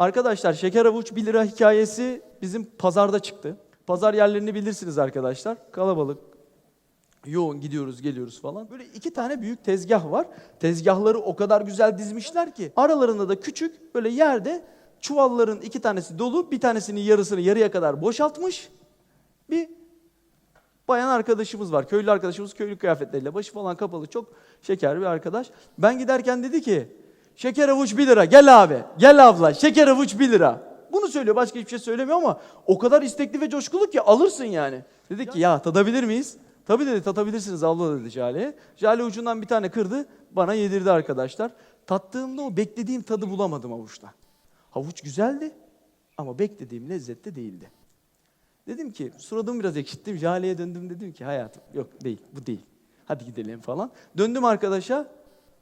Arkadaşlar şeker avuç 1 lira hikayesi bizim pazarda çıktı. Pazar yerlerini bilirsiniz arkadaşlar. Kalabalık, yoğun gidiyoruz geliyoruz falan. Böyle iki tane büyük tezgah var. Tezgahları o kadar güzel dizmişler ki aralarında da küçük böyle yerde çuvalların iki tanesi dolu bir tanesinin yarısını yarıya kadar boşaltmış bir bayan arkadaşımız var. Köylü arkadaşımız köylü kıyafetleriyle başı falan kapalı çok şeker bir arkadaş. Ben giderken dedi ki şeker avuç 1 lira gel abi gel abla şeker avuç 1 lira. Bunu söylüyor başka hiçbir şey söylemiyor ama o kadar istekli ve coşkulu ki alırsın yani. Dedik ki ya tadabilir miyiz? Tabii dedi tatabilirsiniz abla dedi Jale. Jale ucundan bir tane kırdı bana yedirdi arkadaşlar. Tattığımda o beklediğim tadı bulamadım havuçta. Havuç güzeldi ama beklediğim lezzette değildi. Dedim ki suratımı biraz ekşittim. Jale'ye döndüm dedim ki hayatım yok değil bu değil. Hadi gidelim falan. Döndüm arkadaşa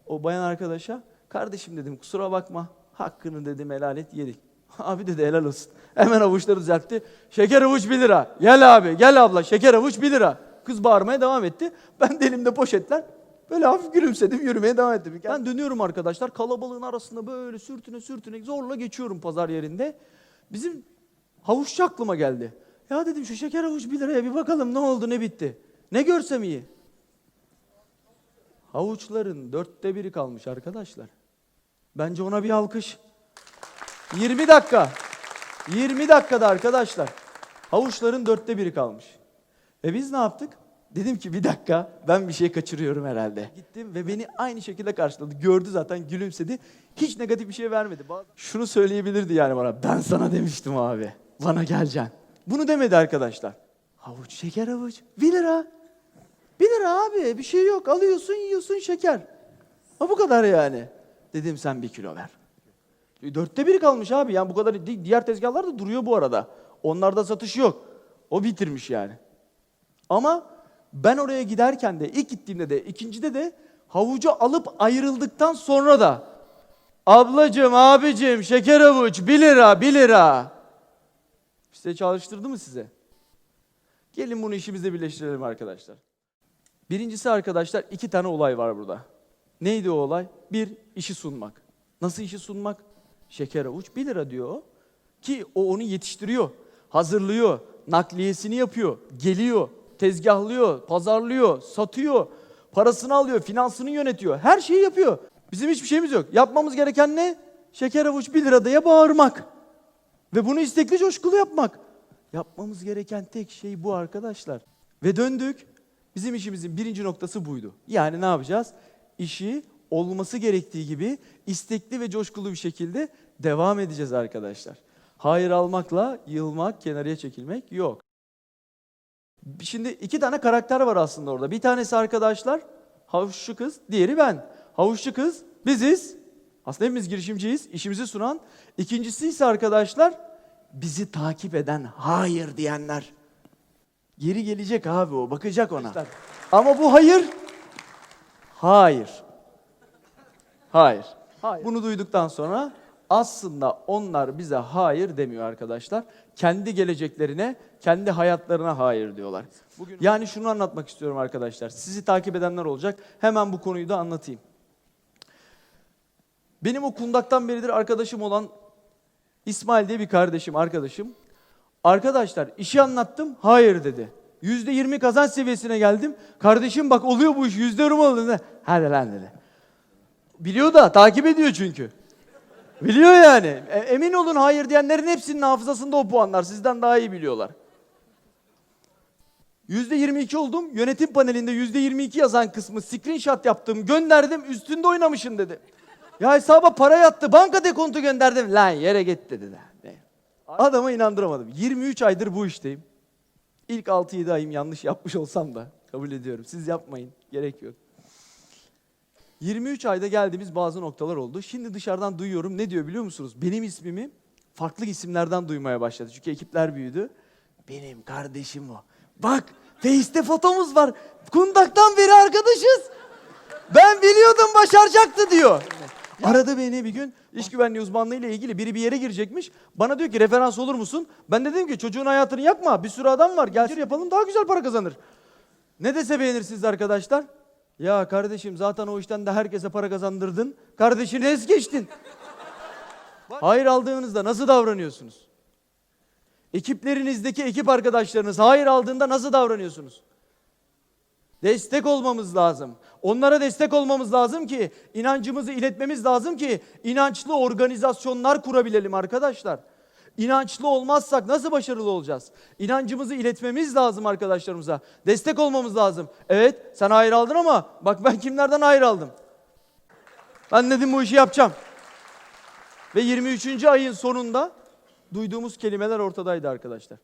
o bayan arkadaşa. Kardeşim dedim kusura bakma hakkını dedim helal et yedik. Abi dedi helal olsun. Hemen avuçları düzeltti. Şeker avuç 1 lira. Gel abi gel abla şeker avuç 1 lira. Kız bağırmaya devam etti. Ben de elimde poşetler böyle hafif gülümsedim yürümeye devam ettim. Ben dönüyorum arkadaşlar kalabalığın arasında böyle sürtüne sürtüne zorla geçiyorum pazar yerinde. Bizim Havuççu aklıma geldi. Ya dedim şu şeker havuç 1 liraya bir bakalım ne oldu ne bitti. Ne görsem iyi. Havuçların dörtte biri kalmış arkadaşlar. Bence ona bir alkış. 20 dakika. 20 dakikada arkadaşlar. Havuçların dörtte biri kalmış. E biz ne yaptık? Dedim ki bir dakika ben bir şey kaçırıyorum herhalde. Gittim ve beni aynı şekilde karşıladı. Gördü zaten gülümsedi. Hiç negatif bir şey vermedi. Şunu söyleyebilirdi yani bana. Ben sana demiştim abi. Bana geleceksin. Bunu demedi arkadaşlar. Havuç şeker havuç. 1 lira. 1 lira abi bir şey yok. Alıyorsun yiyorsun şeker. Ha bu kadar yani. Dedim sen bir kilo ver. E, Dörtte biri kalmış abi. Yani bu kadar di- diğer tezgahlar da duruyor bu arada. Onlarda satış yok. O bitirmiş yani. Ama ben oraya giderken de ilk gittiğimde de ikincide de havucu alıp ayrıldıktan sonra da ablacığım abicim şeker havuç 1 lira 1 lira. İşte çalıştırdı mı size? Gelin bunu işimizle birleştirelim arkadaşlar. Birincisi arkadaşlar iki tane olay var burada. Neydi o olay? Bir, işi sunmak. Nasıl işi sunmak? Şeker avuç 1 lira diyor. Ki o onu yetiştiriyor, hazırlıyor, nakliyesini yapıyor, geliyor, tezgahlıyor, pazarlıyor, satıyor, parasını alıyor, finansını yönetiyor. Her şeyi yapıyor. Bizim hiçbir şeyimiz yok. Yapmamız gereken ne? Şeker avuç 1 lira diye bağırmak. Ve bunu istekli coşkulu yapmak. Yapmamız gereken tek şey bu arkadaşlar. Ve döndük. Bizim işimizin birinci noktası buydu. Yani ne yapacağız? İşi olması gerektiği gibi istekli ve coşkulu bir şekilde devam edeceğiz arkadaşlar. Hayır almakla yılmak, kenarıya çekilmek yok. Şimdi iki tane karakter var aslında orada. Bir tanesi arkadaşlar havuççu kız, diğeri ben. Havuççu kız biziz. Aslında hepimiz girişimciyiz, işimizi sunan. İkincisi ise arkadaşlar bizi takip eden, hayır diyenler. Geri gelecek abi o, bakacak ona. Ama bu hayır, hayır. Hayır. Bunu duyduktan sonra aslında onlar bize hayır demiyor arkadaşlar. Kendi geleceklerine, kendi hayatlarına hayır diyorlar. Yani şunu anlatmak istiyorum arkadaşlar. Sizi takip edenler olacak. Hemen bu konuyu da anlatayım. Benim o kundaktan beridir arkadaşım olan İsmail diye bir kardeşim, arkadaşım. Arkadaşlar işi anlattım, hayır dedi. Yüzde yirmi kazanç seviyesine geldim. Kardeşim bak oluyor bu iş, yüzde yorum oldu dedi. Hadi lan dedi. Biliyor da takip ediyor çünkü. Biliyor yani. E- emin olun hayır diyenlerin hepsinin hafızasında o puanlar. Sizden daha iyi biliyorlar. Yüzde 22 oldum. Yönetim panelinde yüzde 22 yazan kısmı screenshot yaptım. Gönderdim. Üstünde oynamışım dedi. Ya hesaba para yattı. Banka dekontu gönderdim. Lan yere git dedi. Adama inandıramadım. 23 aydır bu işteyim. İlk 6-7 ayım yanlış yapmış olsam da kabul ediyorum. Siz yapmayın. Gerek yok. 23 ayda geldiğimiz bazı noktalar oldu. Şimdi dışarıdan duyuyorum. Ne diyor biliyor musunuz? Benim ismimi farklı isimlerden duymaya başladı. Çünkü ekipler büyüdü. Benim kardeşim o. Bak Face'te fotomuz var. Kundaktan beri arkadaşız. Ben biliyordum başaracaktı diyor. Aradı beni bir gün iş güvenliği uzmanlığı ile ilgili biri bir yere girecekmiş. Bana diyor ki referans olur musun? Ben de dedim ki çocuğun hayatını yakma. Bir sürü adam var. Gel yapalım daha güzel para kazanır. Ne dese beğenirsiniz arkadaşlar? Ya kardeşim zaten o işten de herkese para kazandırdın. Kardeşini es geçtin. Hayır aldığınızda nasıl davranıyorsunuz? Ekiplerinizdeki ekip arkadaşlarınız hayır aldığında nasıl davranıyorsunuz? Destek olmamız lazım. Onlara destek olmamız lazım ki inancımızı iletmemiz lazım ki inançlı organizasyonlar kurabilelim arkadaşlar. İnançlı olmazsak nasıl başarılı olacağız? İnancımızı iletmemiz lazım arkadaşlarımıza. Destek olmamız lazım. Evet sen hayır aldın ama bak ben kimlerden hayır aldım. Ben dedim bu işi yapacağım. Ve 23. ayın sonunda duyduğumuz kelimeler ortadaydı arkadaşlar.